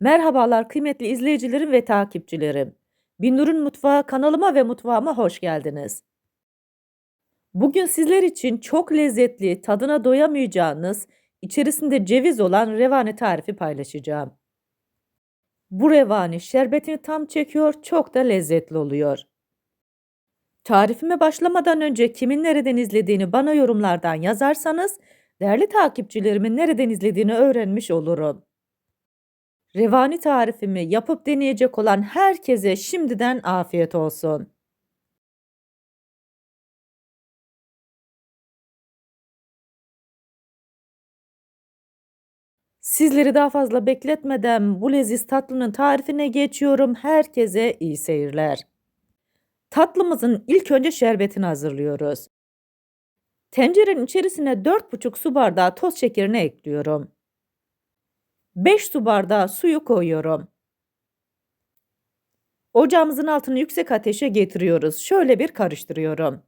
Merhabalar kıymetli izleyicilerim ve takipçilerim. Binur'un Mutfağı kanalıma ve mutfağıma hoş geldiniz. Bugün sizler için çok lezzetli, tadına doyamayacağınız, içerisinde ceviz olan revani tarifi paylaşacağım. Bu revani şerbetini tam çekiyor, çok da lezzetli oluyor. Tarifime başlamadan önce kimin nereden izlediğini bana yorumlardan yazarsanız, değerli takipçilerimin nereden izlediğini öğrenmiş olurum. Revani tarifimi yapıp deneyecek olan herkese şimdiden afiyet olsun. Sizleri daha fazla bekletmeden bu leziz tatlının tarifine geçiyorum. Herkese iyi seyirler. Tatlımızın ilk önce şerbetini hazırlıyoruz. Tencerenin içerisine 4,5 su bardağı toz şekerini ekliyorum. 5 su bardağı suyu koyuyorum. Ocağımızın altını yüksek ateşe getiriyoruz. Şöyle bir karıştırıyorum.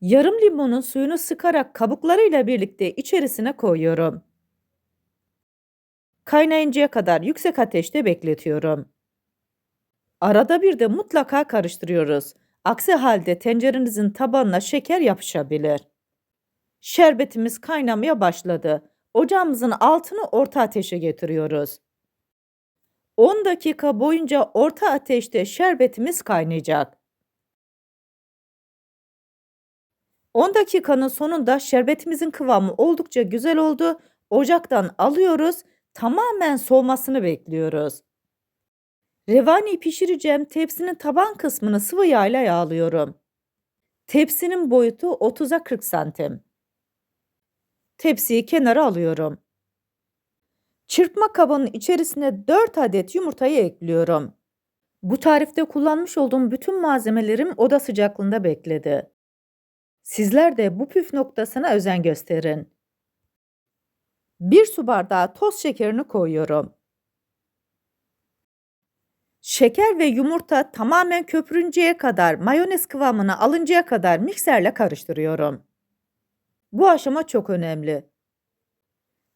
Yarım limonun suyunu sıkarak kabuklarıyla birlikte içerisine koyuyorum. Kaynayıncaya kadar yüksek ateşte bekletiyorum. Arada bir de mutlaka karıştırıyoruz. Aksi halde tencerenizin tabanına şeker yapışabilir. Şerbetimiz kaynamaya başladı. Ocağımızın altını orta ateşe getiriyoruz. 10 dakika boyunca orta ateşte şerbetimiz kaynayacak. 10 dakikanın sonunda şerbetimizin kıvamı oldukça güzel oldu. Ocaktan alıyoruz. Tamamen soğumasını bekliyoruz. Revani pişireceğim tepsinin taban kısmını sıvı yağla yağlıyorum. Tepsinin boyutu 30'a 40 santim. Tepsiyi kenara alıyorum. Çırpma kabının içerisine 4 adet yumurtayı ekliyorum. Bu tarifte kullanmış olduğum bütün malzemelerim oda sıcaklığında bekledi. Sizler de bu püf noktasına özen gösterin. 1 su bardağı toz şekerini koyuyorum. Şeker ve yumurta tamamen köpürünceye kadar, mayonez kıvamını alıncaya kadar mikserle karıştırıyorum. Bu aşama çok önemli.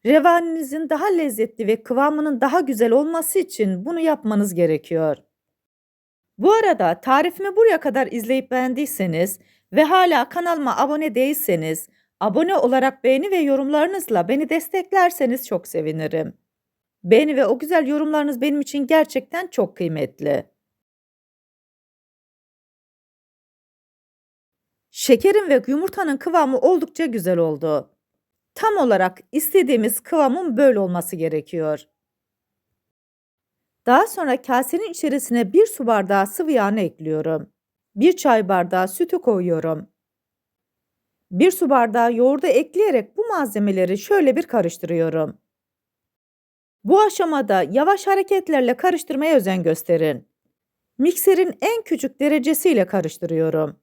Revaninizin daha lezzetli ve kıvamının daha güzel olması için bunu yapmanız gerekiyor. Bu arada tarifimi buraya kadar izleyip beğendiyseniz ve hala kanalıma abone değilseniz, abone olarak beğeni ve yorumlarınızla beni desteklerseniz çok sevinirim. Beğeni ve o güzel yorumlarınız benim için gerçekten çok kıymetli. Şekerin ve yumurtanın kıvamı oldukça güzel oldu. Tam olarak istediğimiz kıvamın böyle olması gerekiyor. Daha sonra kasenin içerisine bir su bardağı sıvı yağını ekliyorum. Bir çay bardağı sütü koyuyorum. Bir su bardağı yoğurdu ekleyerek bu malzemeleri şöyle bir karıştırıyorum. Bu aşamada yavaş hareketlerle karıştırmaya özen gösterin. Mikserin en küçük derecesiyle karıştırıyorum.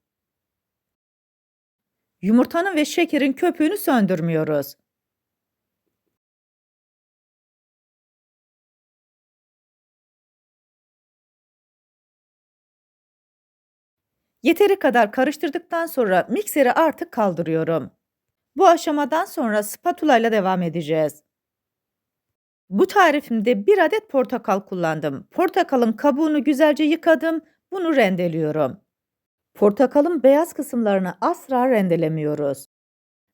Yumurtanın ve şekerin köpüğünü söndürmüyoruz. Yeteri kadar karıştırdıktan sonra mikseri artık kaldırıyorum. Bu aşamadan sonra spatula ile devam edeceğiz. Bu tarifimde bir adet portakal kullandım. Portakalın kabuğunu güzelce yıkadım. Bunu rendeliyorum. Portakalın beyaz kısımlarını asla rendelemiyoruz.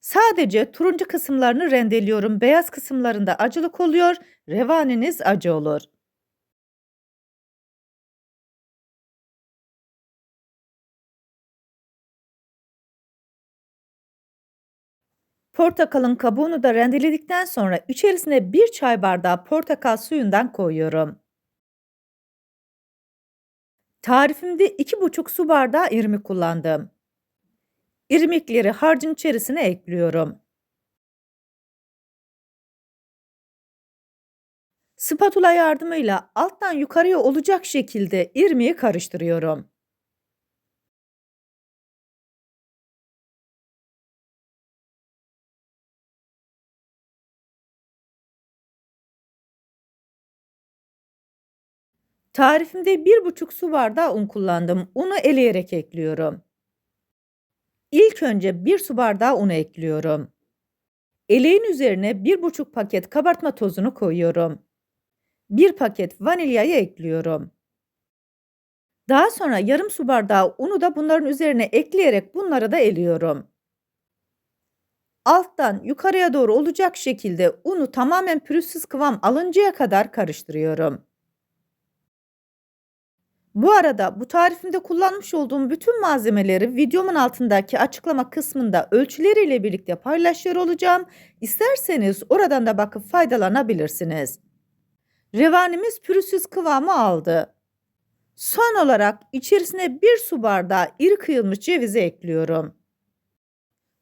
Sadece turuncu kısımlarını rendeliyorum. Beyaz kısımlarında acılık oluyor, revaniniz acı olur. Portakalın kabuğunu da rendeledikten sonra içerisine bir çay bardağı portakal suyundan koyuyorum. Tarifimde 2,5 su bardağı irmik kullandım. İrmikleri harcın içerisine ekliyorum. Spatula yardımıyla alttan yukarıya olacak şekilde irmiği karıştırıyorum. Tarifimde 1,5 su bardağı un kullandım. Unu eleyerek ekliyorum. İlk önce 1 su bardağı unu ekliyorum. Eleğin üzerine 1,5 paket kabartma tozunu koyuyorum. 1 paket vanilyayı ekliyorum. Daha sonra yarım su bardağı unu da bunların üzerine ekleyerek bunları da eliyorum. Alttan yukarıya doğru olacak şekilde unu tamamen pürüzsüz kıvam alıncaya kadar karıştırıyorum. Bu arada bu tarifimde kullanmış olduğum bütün malzemeleri videomun altındaki açıklama kısmında ölçüleriyle birlikte paylaşıyor olacağım. İsterseniz oradan da bakıp faydalanabilirsiniz. Revanimiz pürüzsüz kıvamı aldı. Son olarak içerisine bir su bardağı iri kıyılmış cevizi ekliyorum.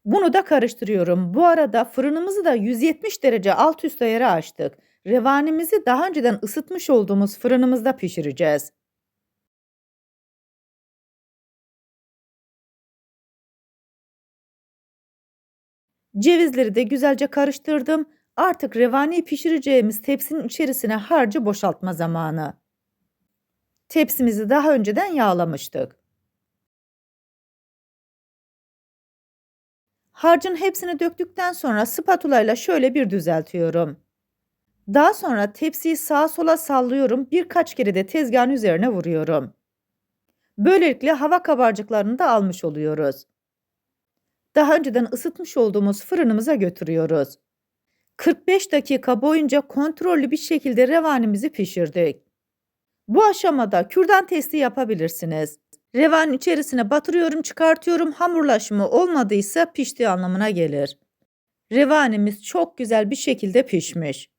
Bunu da karıştırıyorum. Bu arada fırınımızı da 170 derece alt üst ayarı açtık. Revanimizi daha önceden ısıtmış olduğumuz fırınımızda pişireceğiz. Cevizleri de güzelce karıştırdım. Artık revani pişireceğimiz tepsinin içerisine harcı boşaltma zamanı. Tepsimizi daha önceden yağlamıştık. Harcın hepsini döktükten sonra spatula ile şöyle bir düzeltiyorum. Daha sonra tepsiyi sağa sola sallıyorum. Birkaç kere de tezgahın üzerine vuruyorum. Böylelikle hava kabarcıklarını da almış oluyoruz. Daha önceden ısıtmış olduğumuz fırınımıza götürüyoruz. 45 dakika boyunca kontrollü bir şekilde revanimizi pişirdik. Bu aşamada kürdan testi yapabilirsiniz. Revanın içerisine batırıyorum, çıkartıyorum. Hamurlaşımı olmadıysa piştiği anlamına gelir. Revanimiz çok güzel bir şekilde pişmiş.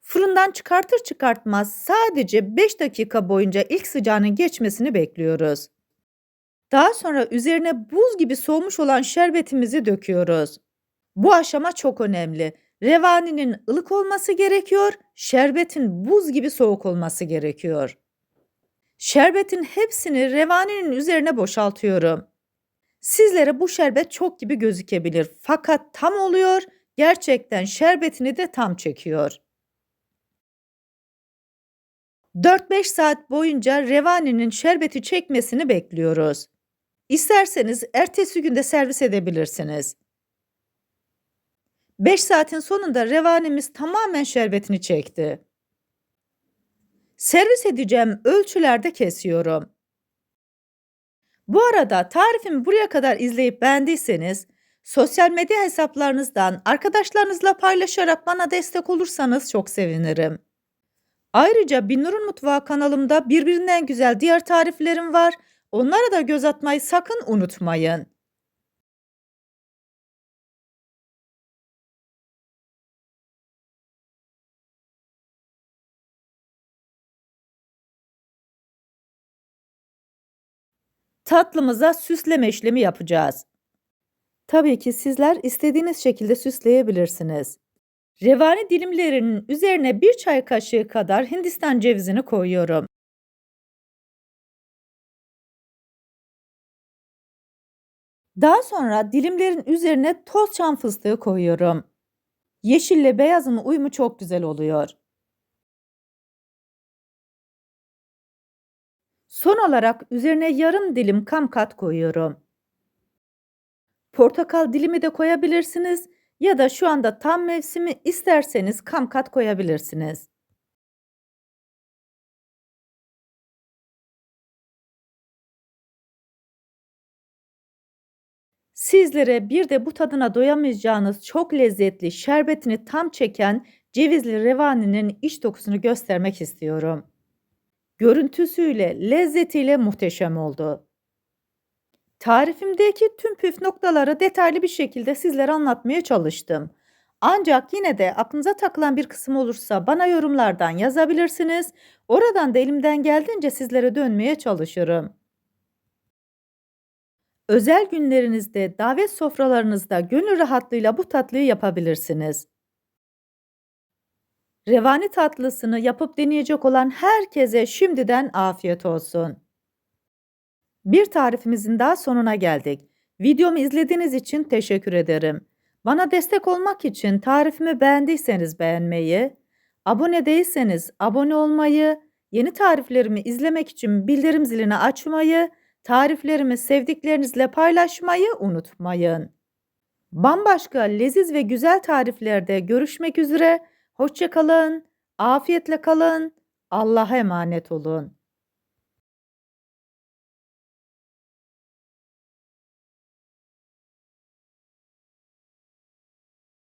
Fırından çıkartır çıkartmaz sadece 5 dakika boyunca ilk sıcağının geçmesini bekliyoruz. Daha sonra üzerine buz gibi soğumuş olan şerbetimizi döküyoruz. Bu aşama çok önemli. Revaninin ılık olması gerekiyor, şerbetin buz gibi soğuk olması gerekiyor. Şerbetin hepsini revaninin üzerine boşaltıyorum. Sizlere bu şerbet çok gibi gözükebilir fakat tam oluyor, gerçekten şerbetini de tam çekiyor. 4-5 saat boyunca revaninin şerbeti çekmesini bekliyoruz. İsterseniz ertesi günde servis edebilirsiniz. 5 saatin sonunda revanimiz tamamen şerbetini çekti. Servis edeceğim ölçülerde kesiyorum. Bu arada tarifimi buraya kadar izleyip beğendiyseniz sosyal medya hesaplarınızdan arkadaşlarınızla paylaşarak bana destek olursanız çok sevinirim. Ayrıca Binnur'un Mutfağı kanalımda birbirinden güzel diğer tariflerim var. Onlara da göz atmayı sakın unutmayın. Tatlımıza süsleme işlemi yapacağız. Tabii ki sizler istediğiniz şekilde süsleyebilirsiniz. Revani dilimlerinin üzerine bir çay kaşığı kadar Hindistan cevizini koyuyorum. Daha sonra dilimlerin üzerine toz çam fıstığı koyuyorum. Yeşille beyazın uyumu çok güzel oluyor. Son olarak üzerine yarım dilim kamkat koyuyorum. Portakal dilimi de koyabilirsiniz ya da şu anda tam mevsimi isterseniz kamkat koyabilirsiniz. Sizlere bir de bu tadına doyamayacağınız çok lezzetli, şerbetini tam çeken cevizli revaninin iç dokusunu göstermek istiyorum. Görüntüsüyle, lezzetiyle muhteşem oldu. Tarifimdeki tüm püf noktaları detaylı bir şekilde sizlere anlatmaya çalıştım. Ancak yine de aklınıza takılan bir kısım olursa bana yorumlardan yazabilirsiniz. Oradan da elimden geldiğince sizlere dönmeye çalışırım. Özel günlerinizde, davet sofralarınızda gönül rahatlığıyla bu tatlıyı yapabilirsiniz. Revani tatlısını yapıp deneyecek olan herkese şimdiden afiyet olsun. Bir tarifimizin daha sonuna geldik. Videomu izlediğiniz için teşekkür ederim. Bana destek olmak için tarifimi beğendiyseniz beğenmeyi, abone değilseniz abone olmayı, yeni tariflerimi izlemek için bildirim zilini açmayı, tariflerimi sevdiklerinizle paylaşmayı unutmayın. Bambaşka leziz ve güzel tariflerde görüşmek üzere. Hoşça kalın, afiyetle kalın, Allah'a emanet olun.